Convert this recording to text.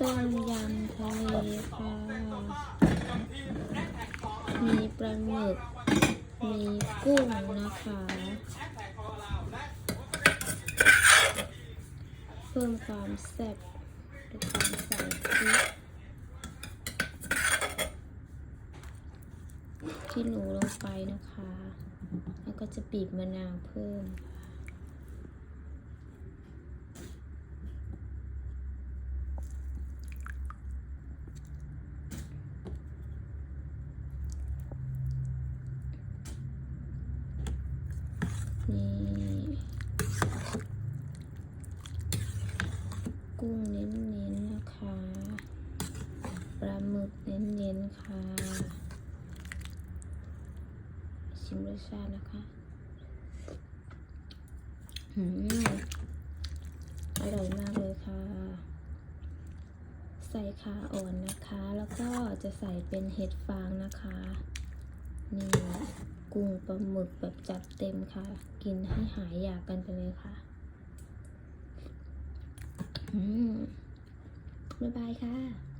ต้มยำทะเลค่ะ มีปลาหมึก มีกุ้งนะคะ เพิ่มความแซ่บด้วยการใส่พริกที่หนูลงไปนะคะ แล้วก็จะบีบมะนาวเพิ่ม นี่กุ้งเน้นๆนะคะปลาหมึกเน้นๆค่ะ ชิมรสชาตินะคะหืมอร่อยมากเลยค่ะ ใส่ขาอ่อนนะคะ แล้วก็จะใส่เป็นเห็ดฟางนะคะ นี่ กุ้งปลาหมึกแบบจัดเต็มค่ะ กินให้หายอยากกันไปเลยค่ะ อืมบ๊ายบายค่ะ